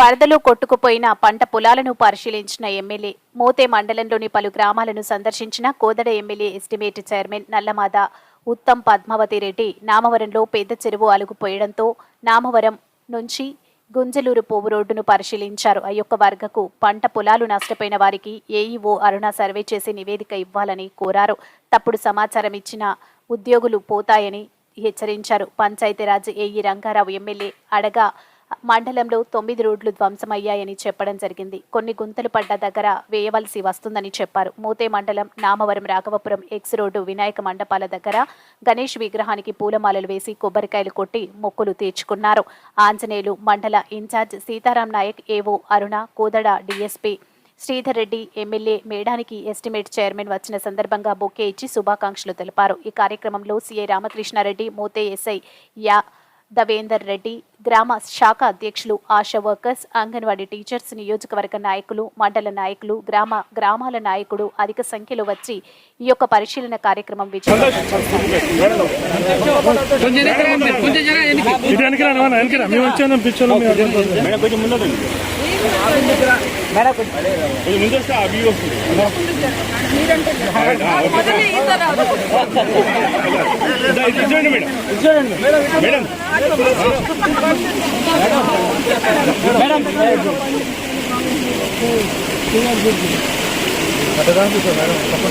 వరదలో కొట్టుకుపోయిన పంట పొలాలను పరిశీలించిన ఎమ్మెల్యే. మోతే మండలంలోని పలు గ్రామాలను సందర్శించిన Kodad MLA estimate chairman Nallamada Uttam Padmavathi Reddy నామవరంలో పెద్ద చెరువు అలుగుపోయడంతో నామవరం నుంచి గుంజలూరు పోవు రోడ్డును పరిశీలించారు. అయ్యొక్క వర్గకు పంట పొలాలు నష్టపోయిన వారికి ఏఈఓ అరుణ సర్వే చేసి నివేదిక ఇవ్వాలని కోరారు. తప్పుడు సమాచారం ఇచ్చిన ఉద్యోగులు పోతాయని హెచ్చరించారు. పంచాయతీరాజ్ ఏఈ రంగారావు ఎమ్మెల్యే అడగా మండలంలో తొమ్మిది రోడ్లు ధ్వంసమయ్యాయని చెప్పడం జరిగింది. కొన్ని గుంతలు పడ్డ దగ్గర వేయవలసి వస్తుందని చెప్పారు. మూతే మండలం నామవరం రాఘవపురం ఎక్స్ రోడ్డు వినాయక మండపాల దగ్గర గణేష్ విగ్రహానికి పూలమాలలు వేసి కొబ్బరికాయలు కొట్టి మొక్కులు తీర్చుకున్నారు. ఆంజనేయులు మండల in-charge Sitaram Nayak AO Aruna Kodad DSP Sridhar Reddy MLA మేడానికి estimate chairman వచ్చిన సందర్భంగా బొకే ఇచ్చి శుభాకాంక్షలు తెలిపారు. ఈ కార్యక్రమంలో CI Ramakrishna Reddy Mothe SI Yadavender Reddy గ్రామ శాఖ అధ్యక్షులు ఆశా వర్కర్స్ అంగన్వాడీ టీచర్స్ నియోజకవర్గ నాయకులు మండల నాయకులు గ్రామ గ్రామాల నాయకుడు అధిక సంఖ్యలో వచ్చి ఈ యొక్క పరిశీలన కార్యక్రమం విజయవంతం చేశారు కొంచెం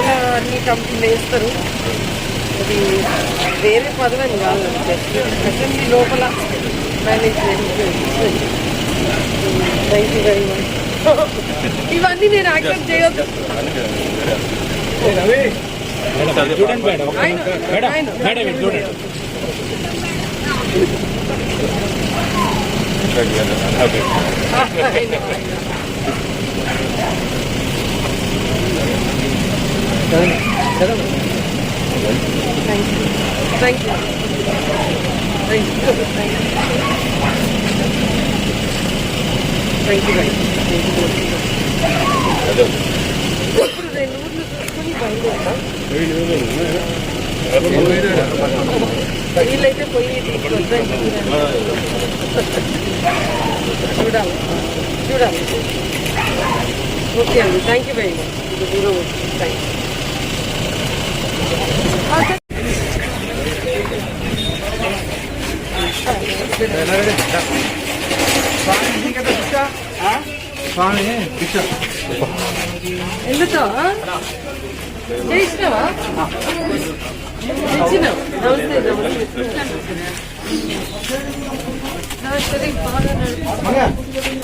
లోపల అన్ని కంపెనీలు వేస్తారు అది వేరే పదవి కాదు. అసెంబ్లీ లోపల management thank you very much ఇవన్నీ నేను యాక్సెప్ట్ చేయొద్దు. చూడండి మేడం ఆయన ఆయన మేడం ఇటు చూడండి okay thank you thank you thank you very ఇప్పుడు రెండు ఊర్లు చూసుకుని బయలుదేరుతాం వీళ్ళైతే పోయి తీసుకొద్దాం చూడాలి చూడాలి ఓకే అండి థ్యాంక్ యూ వెరీ మచ్ ఇది దూరం వచ్చి థ్యాంక్ యూ ఎందుతో చేసినావా ఇచ్చినావు నమస్తే నమస్తే నమస్తే బాగా నడుపు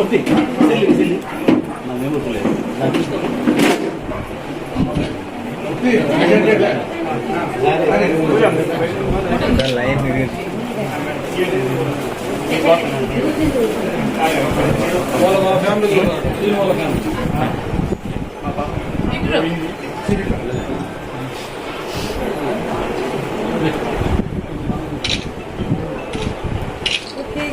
లోన్ గురించి మన వాళ్ళకి ఏం మనం ఎవరి ఫోన్ లాగా తీసుకోరు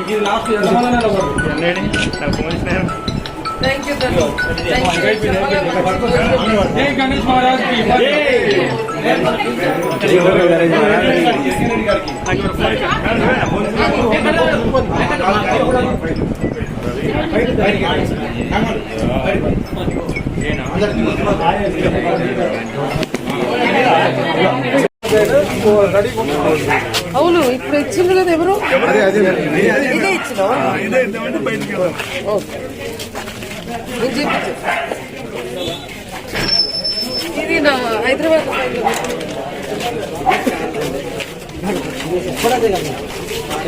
ఇది లాస్ట్ ఎంతమంది నిలబడరు thank you thank you Jai Ganesh మహారాజ్కి అవును ఇప్పుడు ఇచ్చింది కదా ఎవరు? ఇదే ఇచ్చిన ఇది నా హైదరాబాద్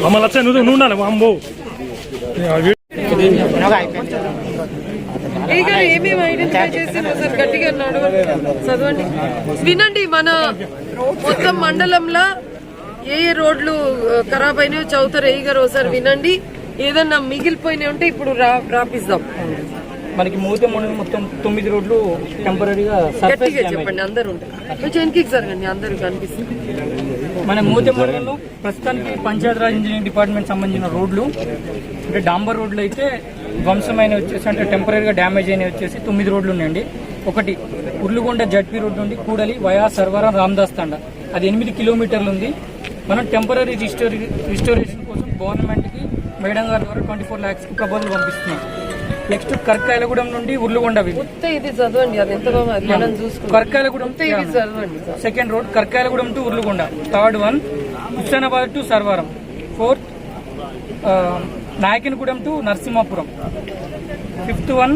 మమ్మల్ని వచ్చా నువ్వు నువ్వు ఉండాలి అమ్మో ఏమేమి ఐడెంటిఫై చేసి సార్ గట్టిగా నడవండి చదవండి. వినండి మన మొత్తం మండలంలో ఏ ఏ రోడ్లు ఖరాబ్ అయినాయో చదువుతారు ఏ గారు ఒకసారి వినండి. ఏదన్నా మిగిలిపోయినాయి ఉంటే ఇప్పుడు రా రాపిస్తాం మనకి మూత మూడు మొత్తం తొమ్మిది రోడ్లు టెంపరీగా గట్టిగా చెప్పండి అందరు ఉంటారు కొంచెం వెనక్కి జరగండి అందరు కనిపిస్తుంది మన మూత మండలంలో ప్రస్తుతానికి పంచాయతీరాజ్ ఇంజనీరింగ్ డిపార్ట్మెంట్ సంబంధించిన రోడ్లు అంటే డాంబర్ రోడ్లు అయితే ధ్వంసమైన వచ్చేసి అంటే టెంపరీగా డ్యామేజ్ అయినవి వచ్చేసి తొమ్మిది రోడ్లు ఉన్నాయండి. ఒకటి ఉర్లుగొండ జడ్పీ రోడ్ నుండి కూడలి వయా సర్వరం రామదాస్ తండ. అది ఎనిమిది కిలోమీటర్లు ఉంది. మనం టెంపరీ రిస్టోరీ రిస్టోరేషన్ కోసం గవర్నమెంట్కి మేడం గారి ద్వారా ట్వంటీ ఫోర్ ల్యాక్స్కి ప్రపోజల్ పంపిస్తున్నాం. నెక్స్ట్ కర్కాయలగూడెం నుండి ఉర్లుగొండ ఇది చదవండి అది ఎంత మనం చూసుకుంటాం కర్కాయలగూడెం ఇది చదవండి second road Karkayalagudem to Urlugonda. Third one Hussainabad to Sarvaram. Fourth Nayakanagudem to Narasimhapuram. Fifth one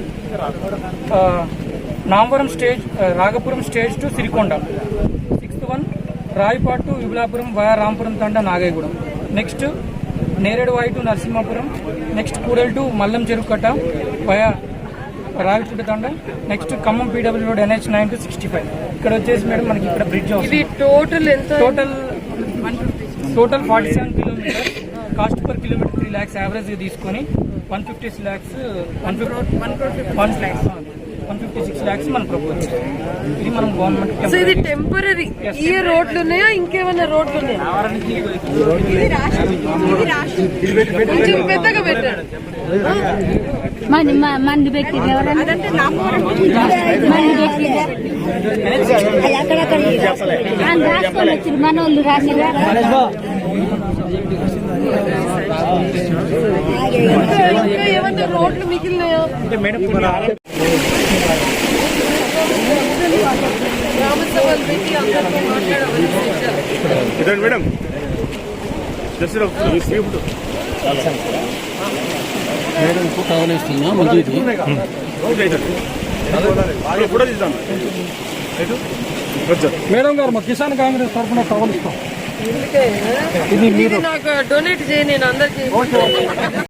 Namavaram stage Ragapuram stage to Sirikonda. Sixth one Rayapat to Vibulapuram via Rampuram Thanda Nagayyagudem next Nereduvai to Narasimhapuram. Next Kudal to Mallam Cherukatta via Raviputta Thanda next Khammam PW road NH nine to sixty five ఇక్కడ వచ్చేసి madam మనకి ఇక్కడ bridge total total total forty seven kilometer cost per kilometer three lakhs average తీసుకొని one fifty lakhs one fifty one lakhs one fifty six lakhs మనం propose ఇది మనం so ఇది government temporary ఈ రోడ్లు ఉన్నాయా ఇంకేమైనా రోడ్లు ఉన్నాయా కొంచెం పెద్దగా మంది మంది మంది అక్కడక్కడ రాసుకొని వచ్చారు. మన వాళ్ళు రాసిరా? ఇంకా రోడ్లు మిగిలినాయా? గ్రామ సభలు పెట్టి అందరితో మాట్లాడమని సూచించారు. మేడం ఫోటో తీద్దాం. మేడం గారు మా కిసాన్ కాంగ్రెస్ తరఫున టవల్ ఇస్తాం ఇది నాకు డొనేట్ చేయి నేను అందరికి